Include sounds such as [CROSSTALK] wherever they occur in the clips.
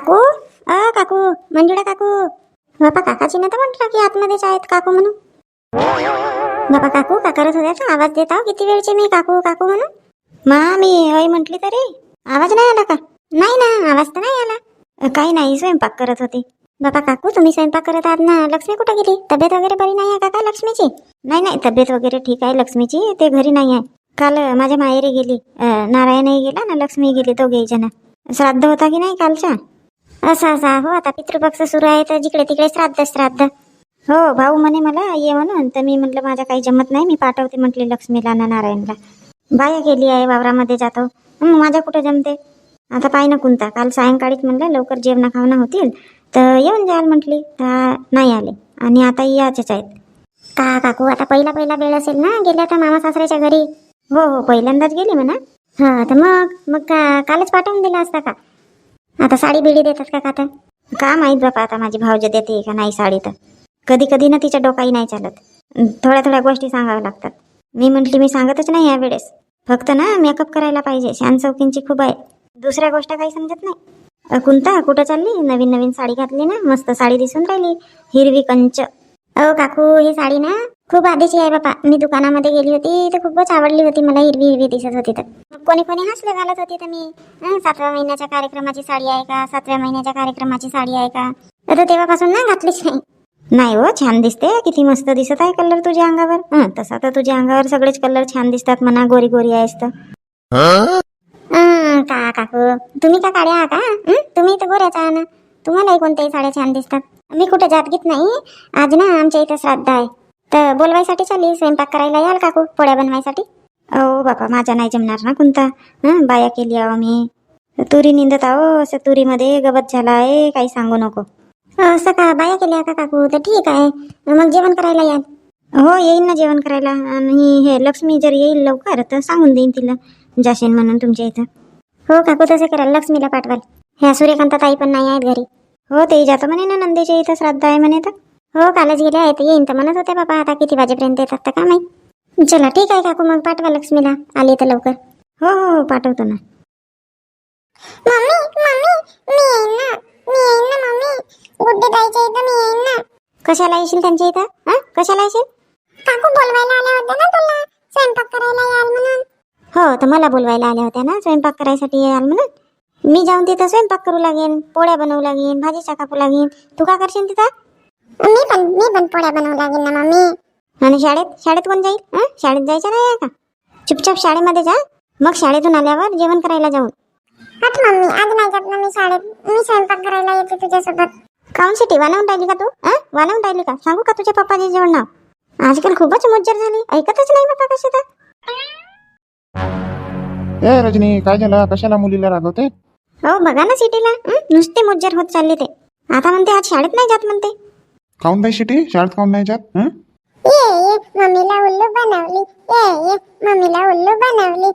काकू? अ काकू मंजुळा काकू. बापा काकाची ना तर म्हटलं की आतमध्येच आहेत काकू म्हणून. बापा काकू का करत आवाज देत आहो. किती वेळचे मी काकू काकू म्हणून? मा मी हय म्हटली तरी. आवाज नाही आला का? नाही ना आवाज तर नाही आला. काही नाही स्वयंपाक करत होती. बापा काकू तुम्ही स्वयंपाक करत आहात ना? लक्ष्मी कुठे गेली? तब्येत वगैरे बरी नाही आहे का काय लक्ष्मीची? नाही नाही तब्येत वगैरे ठीक आहे लक्ष्मीची. ते घरी नाही आहे. काल माझ्या माहेरी गेली. नारायणही गेला ना लक्ष्मी गेली दोघेही जण. श्राद्ध होता की नाही कालच्या? असा असा. हो आता पितृपक्ष सुरू आहे तर जिकडे तिकडे श्राद्ध श्राद्ध. हो भाऊ म्हणे मला ये म्हणून. तर मी म्हटलं माझ्या काही जमत नाही. मी पाठवते म्हटले लक्ष्मीला ना नारायणला. बाया गेली आहे वावरामध्ये जातो. मग माझ्या कुठे जमते? आता पाय ना कोणता काल सायंकाळीच म्हणलं लवकर जेवणा खावणा होतील. तर येऊन जाल म्हटली. नाही आले. आणि आता याचेच आहेत. का काकू आता पहिला पहिला वेळ असेल ना? गेल्या तर मामा सासऱ्याच्या घरी. हो हो पहिल्यांदाच गेली म्हणा. हा तर मग? मग का कालच पाठवून दिला असता का? आता साडी बिडी देतात का का का माहीत बापा आता माझी भाऊजी देते का नाही साडी तर? कधी कधी ना तिच्या डोकाही नाही चालत. थोड्या थोड्या गोष्टी सांगाव्या लागतात. मी म्हटली मी सांगतच नाही यावेळेस. फक्त ना मेकअप करायला पाहिजे. शान चौकींची खूप आहे. दुसऱ्या गोष्ट काही समजत नाही. कुंता कुठं चालली? नवीन नवीन साडी घातली ना? मस्त साडी दिसून राहिली. हिरवी कंच. अहो काकू ही साडी ना खूप आधीची आहे बापा. मी दुकानामध्ये गेली होती तर खूपच आवडली होती. मला हिरवी हिरवी दिसत होती तर. कोणी कोणी हसलं घालत होती तर मी सातव्या महिन्याच्या कार्यक्रमाची साडी आहे का? सातव्या महिन्याच्या कार्यक्रमाची साडी आहे का? तर तेव्हापासून ना घातलीच नाही. नाही हो छान दिसते. किती मस्त दिसत आहे कलर तुझ्या अंगावर. हं, तसा तर तुझ्या अंगावर सगळेच कलर छान दिसतात म्हणा गोरी गोरी आहेस तर. का काकू? तुम्ही का काड्या का तुम्ही तर गोऱ्याचा आहा ना? तुम्हालाही कोणत्याही साड्या छान दिसतात. मी कुठे जात घेत नाही. आज ना आमच्या इथं श्राद्ध आहे. तर बोलवायसाठी चालली स्वयंपाक करायला याल काकू पोळ्या बनवायसाठी? अहो बापा माझ्या नाही जमणार ना कोणता हं बाया केली आहो मी. तुरी निंदत आहो असं तुरीमध्ये गवत झाला आहे काही सांगू नको. असं का? बाया केल्या का काकू? तर ठीक आहे. मग जेवण करायला याल हो येईन ना जेवण करायला. आणि हे लक्ष्मी जर येईल लवकर तर सांगून देईन तिला. जाशीन म्हणून तुमच्या इथं. हो काकू तसं कराल लक्ष्मीला पाठवाल. ह्या सूर्यकांता ताई पण नाही आहेत घरी. हो ते जातो म्हणे ना नंदेच्या इथं श्राद्ध आहे म्हणे तर. हो कालच गेले आहेत. येईन तर म्हणत होते बाबा आता किती वाजेपर्यंत येतात तर का माहीत. चला ठीक आहे काकू मग पाठवा लक्ष्मीला. आली तर लवकर. हो हो हो पाठवतो ना. मम्मी मम्मी मी येईन ना. मी येईन ना मम्मी. गुड्डे ताईच्या इथं मी येईन ना. कशाला येशील त्यांच्या इथं? हा? कशाला येशील? काकू बोलवायला आल्या होत्या ना तुला. स्वयंपाक करायला याल म्हणून. हो तर मला बोलवायला आल्या होत्या ना. स्वयंपाक करायसाठी याल म्हणून. मी जाऊन तिथं स्वयंपाक करू लागेन पोळ्या बनवू लागेन भाजीचा कापू लागेन. तू का करशील तिथं? मी पण मी पण पोळ्या बनवू लागेन ना मम्मी. आणि शाळेत? शाळेत कोण जाईल? हं? शाळेत जायचं नाही आहे का? चुपचाप शाळेमध्ये जा. मग शाळेतून आल्यावर जेवण करायला जाऊन. हट मम्मी आज नाही जात ना मी शाळेत. मी स्वयंपाक करायला येते तुझ्यासोबत. काऊन सिटी वालावून राहिली का तू? हं? वालावून राहिली का? सांगू का तुझ्या पप्पाचे जेवण नाव? आजकाल खूपच मज्जर झाली. ऐकतच नाही बाबा कशी तर. ए रजनी काय झालं? कशाला मुलीला रागवते? हो बघा ना सिटीला. हं? नुसते मज्जर होत चालले ते. आता म्हणते आज शाळेत नाही जात म्हणते. काऊन नाही शिटी शाळेत काऊन नाही जात? हं? ये ये मम्मीला उल्लू बनवली. ये ये मम्मीला उल्लू बनवली.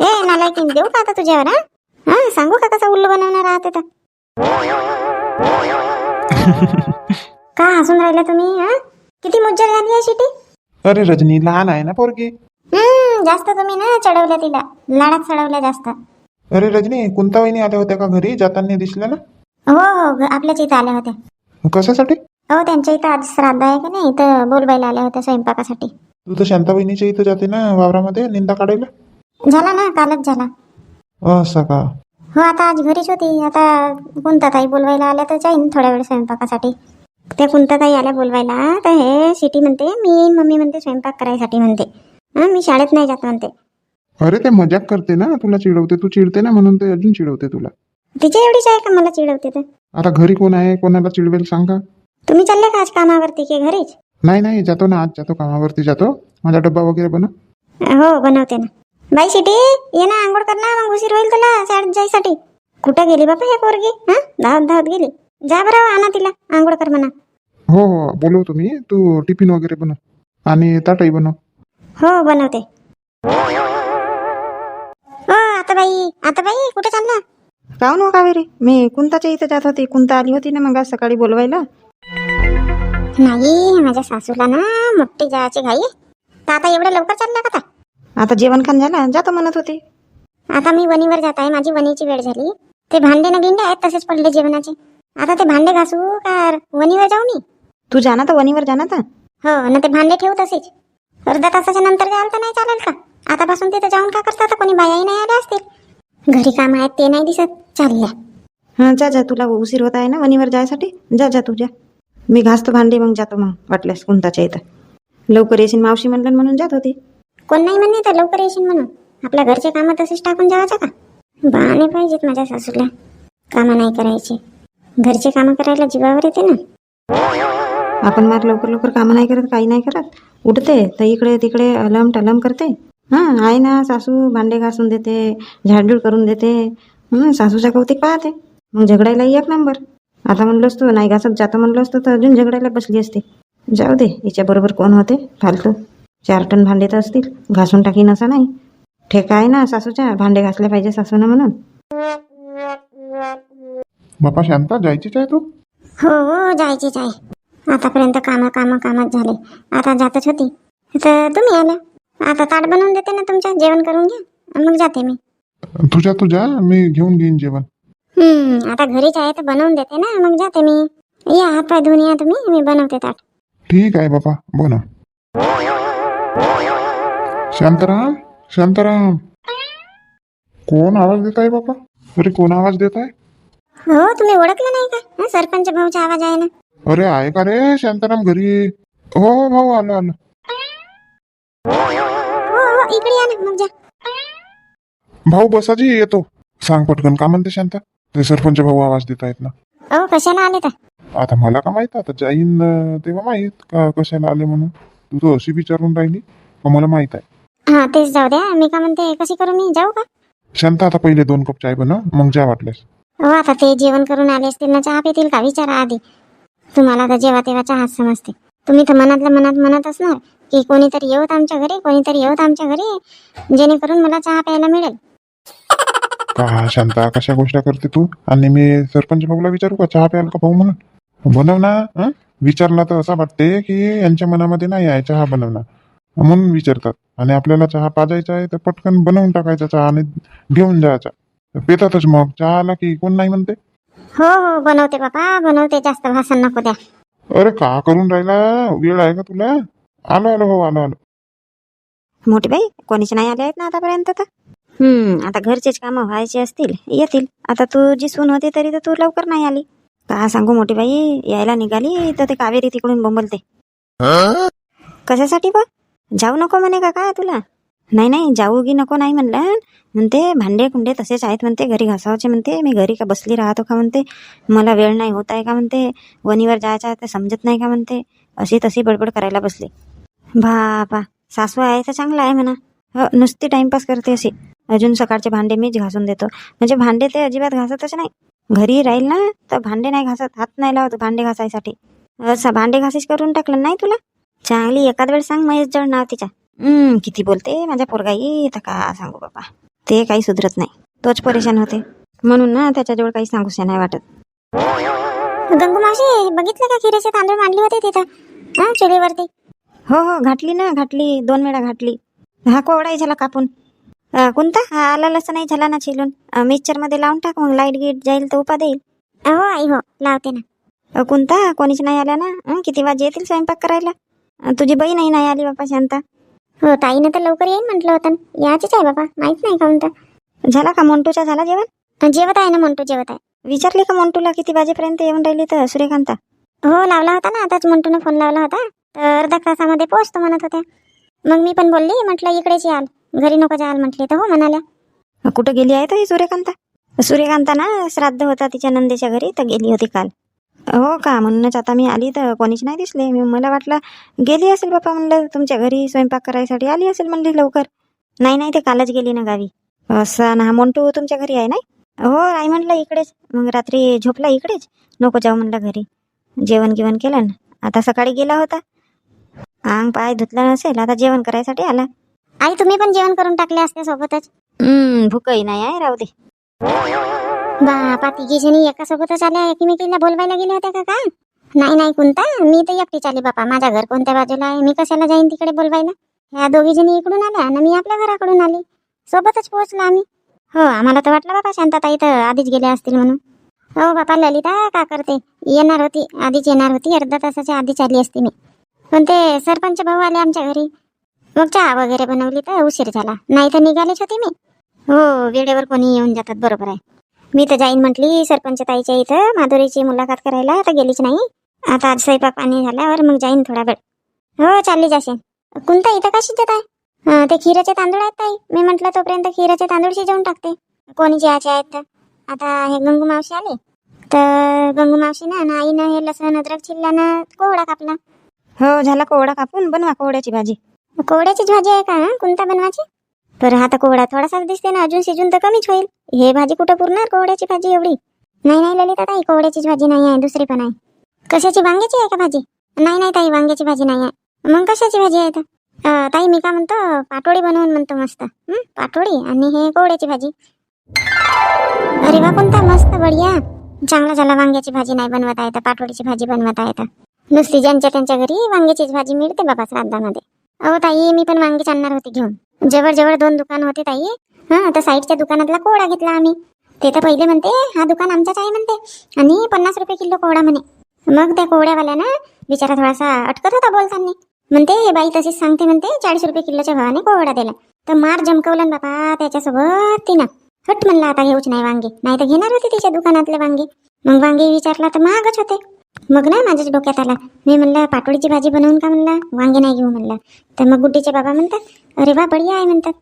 ए [LAUGHS] नालायकीन देऊ का आता तुझ्यावर हा? हा सांगू का कसं उल्लू बनवणार आहात आता? [LAUGHS] का हसून राहिले तुम्ही हा? किती मज्जर झाली आहे शिटी? अरे रजनी लहान आहे ना पोरगी? हम्म जास्त तुम्ही ना चढवल्या तिला. लाडात चढवल्या जास्त. अरे रजनी कोणता वहिनी आल्या होत्या का घरी? जाताना दिसल्या ना? हो हो ग- आपल्याच इथं आल्या होत्या. कशासाठी? हो त्यांच्या इथं आज श्राद्ध आहे का नाही? तर बोलवायला आल्या होत्या स्वयंपाकासाठी. तू तर शांता वहिनीच्या इथं जाते ना वावरामध्ये निंदा काढायला? झाला ना कालच झाला. असं का? हो आता आज घरीच होती. आता कोणता ताई बोलवायला आल्या तर जाईन थोड्या वेळ स्वयंपाकासाठी. त्या कोणता ताई आल्या बोलवायला तर हे सिटी म्हणते मी येईन मम्मी म्हणते स्वयंपाक करायसाठी म्हणते. हा मी शाळेत नाही जात म्हणते. अरे ते मजाक करते ना. तुला चिडवते तू चिडते ना म्हणून ते अजून चिडवते तुला. तिच्या एवढीच आहे का मला चिडवते तर आता घरी कोण आहे? कोणाला चिडवेल सांगा. तुम्ही चालले का आज कामावरती की घरीच? नाही नाही जातो ना आज जातो कामावरती जातो. माझा डब्बा वगैरे बनव. हो बनवते ना. बाई सिटी ये ना आंघोळ कर ना मग उशीर होईल तुला शाळेत जायसाठी. कुठं गेली बाबा हे पोरगी? हा? धावत धावत गेली. जा बरं आणा तिला आंघोळ कर म्हणा. हो हो बोलवतो मी तू टिफिन वगैरे बनव. आणि ताटही बनव. हो बनवते. हो आता बाई आता बाई कुठे चालला? काहून हो कावेरी. मी कुंताच्या इथं जात होती. कुंता आली होती ना मग आज सकाळी बोलवायला. नाही माझ्या सासूला ना मोठी जायची घाई आहे. तर आता एवढं लवकर चालला का आता? आता जेवण खाण झालं जातो म्हणत होती. आता मी वणीवर जात आहे माझी वणीची वेळ झाली. ते भांडे ना गिंडे आहेत तसेच पडले जेवणाचे. आता ते भांडे घासू का वणीवर जाऊ मी? तू जा ना तर वणीवर जा ना? तर हो ना ते भांडे ठेवू तसेच. अर्ध्या तासाच्या नंतर जाल तर नाही चालेल का? आतापासून तिथं जाऊन का करता तर कोणी बायाही नाही आल्या असतील. घरी काम आहेत ते नाही दिसत. चालल्या हां जा जा तुला उशीर होत आहे ना वणीवर जायसाठी? जा जा तू जा. मी घासतो भांडे मग जातो मग वाटल्यास कुंताच्या इथं. लवकर येशील मावशी म्हणलं म्हणून जात होती. कोण नाही म्हणणे तर लवकर येशील म्हणून. आपल्या घरचे कामं तसेच टाकून जावायचं का? बहाणे पाहिजेत माझ्या सासूला. कामं नाही करायचे. घरचे कामं करायला जीवावर येते ना. आपण मार लवकर लवकर कामं नाही करत काही नाही करत. उठते तर इकडे तिकडे अलम टलम करते. हां आहे ना सासू भांडे घासून देते झाडझूड करून देते. सासूच्या कौतिक पाहते. मग झगडायला एक नंबर. आता म्हणलं असतो नाही घासत जातं म्हणलं असतं तर अजून झगडायला बसली असते. जाऊ दे हिच्याबरोबर कोण होते? फालतू. चार टन भांडे तर असतील. घासून टाकीन असं नाही. ठेका आहे ना सासूच्या? भांडे घासले पाहिजे सासूनं म्हणून. बापा शांता? जायचीच आहे तू? हो हो जायचीच आहे. आतापर्यंत कामं कामं कामच झाले. आता जातच होती. तर तुम्ही आल्या आता ताट बनवून देते ना तुमच्या. जेवण करून घ्या. मग जाते मी. तुझ्या तुझ्या. मी घेऊन घेईन जेवण. हम्म आता घरीच आहे तर बनवून देते ना मग जाते मी. या धुवून या तुम्ही मी बनवते ताट. ठीक आहे बापा बनव शांताराम शांताराम. कोण आवाज़ देत आहे बापा? अरे कोण आवाज़ देत आहे हो तुम्ही ओळखलं नाही का? हं, सरपंच भाऊचा आवाज़ आहे ना? अरे आहे का रे शांताराम घरी? हो हो भाऊ आलो आलो. हो हो इकडे या ना मग जा. भाऊ बसाजी येतो. सांग पटकन का म्हणते शांता? ते सरपंच भाऊ आवाज देत आहेत ना. अहो कशाला आले तर? आता मला का माहीत? आता जाईन अं, तेव्हा माहीत का कशाला आले म्हणून? तू तर अशी विचारून राहिली का मला माहीत आहे? हा तेच जाऊ द्या. मी का म्हणते कशी करू मी? जाऊ का? शांता आता पहिले दोन कप चाय बनव मग जा वाटल्यास. हो आता ते जेवण करून आले असतील ना चहा पितील का? विचारा आधी. तुम्हाला तर जेव्हा तेव्हा चहा समजते. तुम्ही तर मनातल्या मनात म्हणत असणार की कोणीतरी येऊत आमच्या घरी कोणीतरी येऊत आमच्या घरी जेणेकरून मला चहा प्यायला मिळेल. का शांता कशा गोष्टी करते तू? आणि मी सरपंच भाऊला विचारू का? चहा प्याल का भाऊ म्हणून? बनव ना हं? विचारला तर असं वाटते की यांच्या मनामध्ये नाही आहे चहा बनवणार. म्हणून विचारतात. आणि आपल्याला चहा पाजायचा आहे तर पटकन बनवून टाकायचा चहा आणि घेऊन जायचा. पितातच मग चहा आला की कोण नाही म्हणते? हो हो बनवते बाबा बनवते. जास्त भाषण नको द्या. अरे का करून राहिला? वेळ आहे का तुला? आलो आलो हो आलो आलो. मोठी बाई कोणीच नाही आले आहेत ना आतापर्यंत तर? हम्म आता घरचेच कामं व्हायचे असतील येतील. आता तू जी सून होती तरी तर तू लवकर नाही आली. का सांगू मोठी बाई यायला निघाली तर ते कावेरी तिकडून बोंबलते. कशासाठी बा? जाऊ नको म्हणे का काय तुला. नाही नाही जाऊ की नको नाही म्हणलं. म्हणते भांडे कुंडे तसेच आहेत म्हणते घरी घासावचे म्हणते. मी घरी का बसली राहतो का म्हणते. मला वेळ नाही होत आहे का म्हणते. वणीवर जायचं आहे ते समजत नाही का म्हणते. अशी तशी बडबड करायला बसली. बापा सासू आहे तर चांगला आहे म्हणा. हो नुसती टाइमपास करते अशी. अजून सकाळचे भांडे मीच घासून देतो. म्हणजे भांडे ते अजिबात घासतच नाही. घरी राहील ना तर भांडे नाही घासत. हात नाही लावत भांडे घासायसाठी. असं भांडे घासीस करून टाकलं नाही तुला? चांगली एखाद वेळ सांग महेश जळ नाव तिच्या. किती बोलते माझ्या पोरगाई तर का सांगू बाबा? ते काही सुधरत नाही. तोच परेशान होते. म्हणून ना त्याच्याजवळ काही सांगूशा नाही वाटत. गंगू मावशी बघितलं का खिरेचे तांदूळ मांडले होते तिथं? चुलीवरती? हो हो घातली ना घातली. दोन वेळा घातली. हा कोवडाही झाला कापून. अं, कोणता हा आला लसं नाही झाला ना चिलून. मिक्सरमध्ये लावून टाक मग लाइट गीट जाईल तर उपा देईल. हो आई हो लावते ना. अं, कोणता कोणीच नाही आल्या ना? अं, किती वाजे येतील स्वयंपाक करायला? अं, तुझी बहीणही नाही आली बापा शांता. हो ताईनं तर लवकर येईन म्हटलं होतं. याचीच आहे बाबा माहीत नाही का म्हणतं? झाला का मोंटूचा? झाला जेवण? जेवत आहे ना म्हणतो जेवत आहे. विचारली का मोंटूला किती वाजेपर्यंत येऊन राहिली तर सूर्यकांता? हो लावला होता ना आताच मंटून फोन लावला होता. तर अर्धा तासामध्ये पोहोचतो म्हणत होत्या. मग मी पण बोलली म्हटलं इकडेच याल. घरी नको जाल म्हटले. तर हो म्हणाल्या. कुठं गेली आहे तर ही सूर्यकांता सूर्यकांता ना श्राद्ध होता तिच्या नंदेच्या घरी तर गेली होती काल. हो का? म्हणूनच आता मी आली तर कोणीच नाही दिसले. मी मला वाटलं गेली असेल बापा म्हणलं तुमच्या घरी स्वयंपाक करायसाठी आली असेल म्हणली लवकर. नाही नाही ते कालच गेली ना गावी. असं ना मोंटू तुमच्या घरी आहे नाही? हो आई म्हटलं इकडेच. मग रात्री झोपला इकडेच. नको जाऊ म्हणलं घरी. जेवण गिवण केलं ना. आता सकाळी गेला होता. अंग पाय धुतला नसेल आता जेवण करायसाठी आला. आई तुम्ही पण जेवण करून टाकले असते सोबतच हम्म भूकही नाही आहे राहू दे. बापा तिघी जणी एका सोबतच आल्या एकमेकीला बोलवायला गेल्या होत्या का काय नाही नाही कोणता मी तर एकटीच आली बापा. माझा घर कोणत्या बाजूला आहे? मी कशाला जाईन तिकडे बोलवायला? ह्या दोघी जणी इकडून आल्या आणि मी आपल्या घराकडून आली. सोबतच पोहोचलो आम्ही. हो आम्हाला तर वाटलं बाबा शांताताई तर आधीच गेल्या असतील म्हणून. हो बापा ललिता का करते? येणार होती आधीच येणार होती अर्धा तासाच्या आधीच आली असती मी. पण ते सरपंच भाऊ आले आमच्या घरी. मग चहा वगैरे बनवली तर उशीर झाला. नाही तर निघालीच होते मी. हो वेळेवर कोणी येऊन जातात बरोबर आहे. मी तर जाईन म्हटली सरपंच ताईच्या इथं माधुरीची मुलाखत करायला तर गेलीच नाही. आता आज स्वयंपाक पाणी झाल्यावर मग जाईन थोडा वेळ. हो चालली जाशील. कोणता इथं का शिजत आहे? ते खिराचे तांदूळ आहेत ताई. मी म्हटलं तोपर्यंत खिराचे तांदूळ शिजवून टाकते. कोणी ज्याचे आहेत तर? आता हे गंगू मावशी आले. तर गंगू मावशी ना आईनं हे लसण अद्रक चिल्ल्यानं कोवडा कापला. हो झाला कोवडा कापून. बनवा कोवड्याची भाजी. कोवड्याचीच भाजी आहे का हं? कोणता बनवायची? तर हा तर कोवडा थोडासाच दिसते ना अजून शिजून तर कमीच होईल. हे भाजी कुठं पुरणार कोवड्याची भाजी एवढी? नाही नाही ललिता ताई कोवड्याचीच भाजी नाही आहे दुसरी पण आहे. कशाची वांग्याची आहे का भाजी? नाही नाही ताई वांग्याची भाजी नाही आहे. मग कशाची भाजी आहे तर? अं, ताई मी का म्हणतो पाटोळी बनवून म्हणतो मस्त. हं? पाटोळी आणि हे कोवड्याची भाजी. अरे वा कोणता मस्त बढिया. चांगला झाला वांग्याची भाजी नाही बनवता येतं पाटोळीची भाजी बनवता येतं. नुसती ज्यांच्या त्यांच्या घरी वांग्याचीच भाजी मिळते बाबा श्राद्धामध्ये. अहो ताई मी पण वांगीच आणणार होती घेऊन. जवळ जवळ दोन दुकान होते ताई. हा तर साईडच्या दुकानातला कोवडा घेतला आम्ही. ते तर पहिले म्हणते हा दुकान आमचाच आहे म्हणते. आणि पन्नास रुपये किलो कोवडा म्हणे. मग त्या कोवड्यावाल्यानं बिचारा थोडासा अटकत होता बोलताना. म्हणते हे बाई तशीच सांगते म्हणते चाळीस रुपये किलोच्या भावाने कोवडा दिला. तर मार जमकवलं ना बाबा त्याच्यासोबत तिनं. हट म्हणला आता घेऊच नाही वांगे. नाही तर घेणार होती तिच्या दुकानातले वांगे. मग वांगे विचारला तर महागच होते. मग ना माझ्याच डोक्यात आला. मी म्हणलं पाटोळीची भाजी बनवून का म्हणला? वांगे नाही घेऊ म्हणलं. तर मग गुड्डीचे बाबा म्हणतात अरे वा बढिया आहे म्हणतात.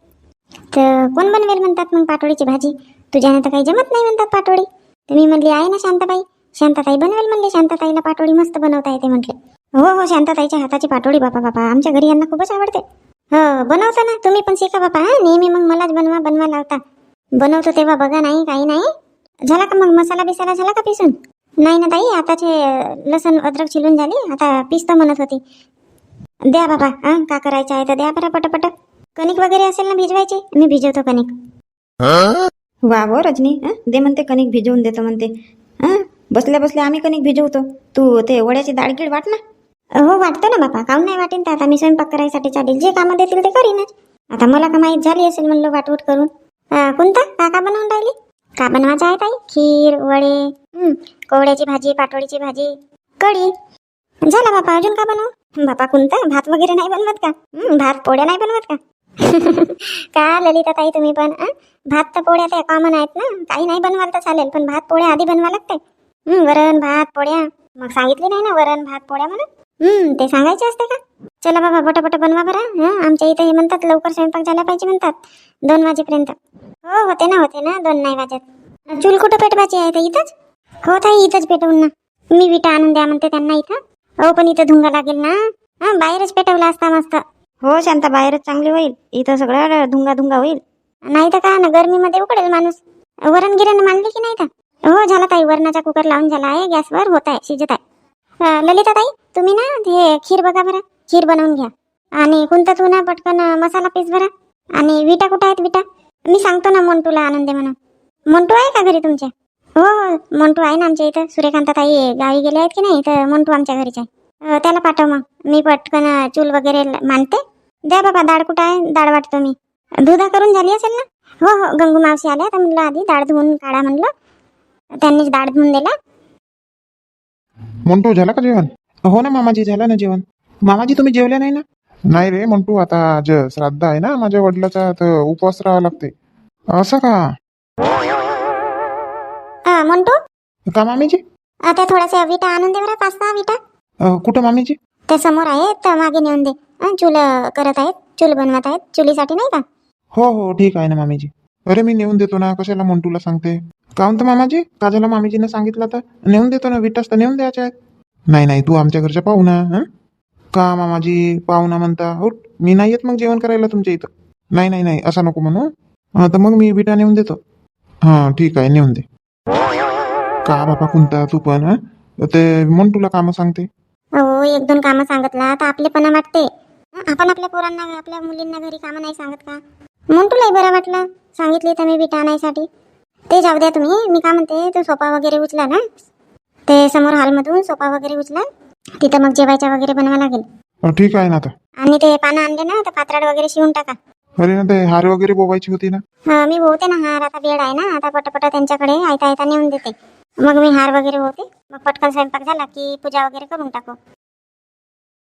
तर कोण बनवेल म्हणतात मग पाटोळीची भाजी? तुझ्यानं तर काही जमत नाही म्हणतात पाटोळी तर मी म्हणली आहे ना शांताबाई. शांताताई बनवेल म्हणले शांताताईला पाटोळी मस्त बनवता येते म्हटले. हो हो शांताताईच्या हाताची पाटोळी बापा बापा आमच्या घरी यांना खूपच आवडते. हो बनवता ना तुम्ही पण शिका बापा हा नेहमी मग मलाच बनवा बनवा लावता. बनवतो तेव्हा बघा नाही काही नाही. झाला का मग मसाला बिसाला झाला का पिसून? नाही ना ताई आताचे लसण अद्रक चिलून झाली आता पिस्तो म्हणत होती. द्या बाबा हा का करायचं आहे तर द्या बरं पटपट. कणिक वगैरे असेल ना भिजवायची? मी भिजवतो कणिक. वा व रजनी हं? दे म्हणते कणिक भिजवून देतो म्हणते. हं बसल्या बसल्या आम्ही कणिक भिजवतो. तू ते वड्याची डाळ गिळ वाट ना. हो वाटतं ना बापा काऊन नाही वाटेन तर आता मी स्वयंपाक करायसाठी चालेल जे कामं देतील ते करीनच. आता मला का माहीत झाली असेल म्हणलं वाटवूट करून. कोणता? का का बनवून राहिली? का बनवायचं आहे ताई? खीर वडे हं, कोवड्याची भाजी पाटोळीची भाजी कढी. झाला बापा अजून का बनव? बापा कोणता भात वगैरे नाही बनवत का? भात पोळ्या नाही बनवत का? [LAUGHS] का ललिता ताई तुम्ही पण भात तर पोळ्या त्या कॉमन आहेत ना? काही नाही बनवाल तर चालेल पण भात पोळ्या आधी बनवा लागते वरण भात पोळ्या. मग सांगितली नाही ना वरण भात पोळ्या म्हणून? हम्म ते सांगायचे असते का? चला बाबा पटापट बनवा बरं हं? आमच्या इथे हे म्हणतात लवकर स्वयंपाक झाला पाहिजे म्हणतात दोन वाजेपर्यंत. हो होते ना होते ना दोन नाही वाजत. चूल कुठं पेटवायची आहे तर इथंच? हो ताई इथंच पेटवून ना. मी विटा आणून द्या म्हणते त्यांना इथं. हो पण इथं धुंगा लागेल ना. हा बाहेरच पेटवला असता मस्त. हो शांता बाहेरच चांगली होईल. इथं सगळं धुंगा धुंगा होईल. नाही तर का ना गरमीमध्ये उकडेल माणूस. वरण गिरण मांडली की नाही तर? हो झाला ताई वरणाचा कुकर लावून झाला आहे गॅसवर होत आहे शिजत आहे. ललिता ताई तुम्ही ना हे खीर बघा बरं. खीर बनवून घ्या. आणि कोणता तू ना पटकन मसाला पीस भरा आणि विटा कुठं आहेत विटा? मी सांगतो ना मोंटूला आनंद म्हणून. मोंटू आहे का घरी तुमच्या? हो हो मोंटू आहे ना आमच्या इथं. सूर्यकांत ताई गावी गेले आहेत की नाही? तर मोंटू आमच्या घरीच आहे. त्याला पाठव मग. मी पटकन चूल वगैरे मानते मांडते. द्या बाबा डाळ कुठं आहे? डाळ वाटतो मी. दुधा करून झाली असेल ना? हो हो गंगू मावशी आल्या तर म्हणलं आधी डाळ धुवून काढा म्हणलं. त्यांनीच डाळ धुवून दिला. मोंटू झाला का जेवण? हो ना मामाजी झालं ना जेवण? मामाजी तुम्ही जेवले नाही ना? नाही रे मंटू आता आज श्राद्ध आहे ना माझ्या वडिलाचा तर उपवास राहावा लागते. असं का? अं, मोंटू? का मामीजी? त्या थोड्याशा विटा आणून दे बरं पाच सहा विटा. अ, कुठं मामीजी? त्या समोर आहेत तर मागे नेऊन दे. अं, चूल अं, करत आहेत चूल बनवत आहेत चुलीसाठी नाही का? हो हो ठीक आहे ना मामीजी. अरे मी नेऊन देतो ना कशाला मंटूला सांगते? काहून तर मामाजी? काजला मामीजीने सांगितलं तर? नेऊन देतो ना विटास तर नेऊन द्यायच्या आहेत. नाही नाही तू आमच्या घरच्या पाहुणा हं? का मामाजी पाहुणा म्हणता? हो मी नाही येत मग जेवण करायला तुमच्या इथं. नाही नाही नाही असं नको म्हणू हा, तर मग मी बिटा नेऊन देतो. हा ठीक आहे नेऊन दे. का बाबा कोणता तू पण ते ते तुला कामं सांगते. हो एक दोन कामं सांगितला तर आपलेपणा वाटते. आपण आपल्या पोरांना आपल्या मुलींना घरी कामं नाही सांगत का? मोंटूलाही बरं वाटलं सांगितली तर मी बिटा आणायसाठी. ते जाऊ द्या तुम्ही मी काय म्हणते तो सोफा वगैरे उचला ना? ते समोर हॉलमधून सोफा वगैरे उचला. तिथं मग जेवायच्या वगैरे बनवा लागेल. अ, ठीक आहे ना आता. आणि ते पानं आणले ना तर पात्राड वगैरे शिवून टाका. अरे ना ते हार वगैरे बोवायची होती ना? हा मी होते ना हार आता वेळ आहे ना आता पटापटा त्यांच्याकडे आयता आयता नेऊन देते. मग मी हार वगैरे होते मग पटकन स्वयंपाक झाला की पूजा वगैरे करून टाकू.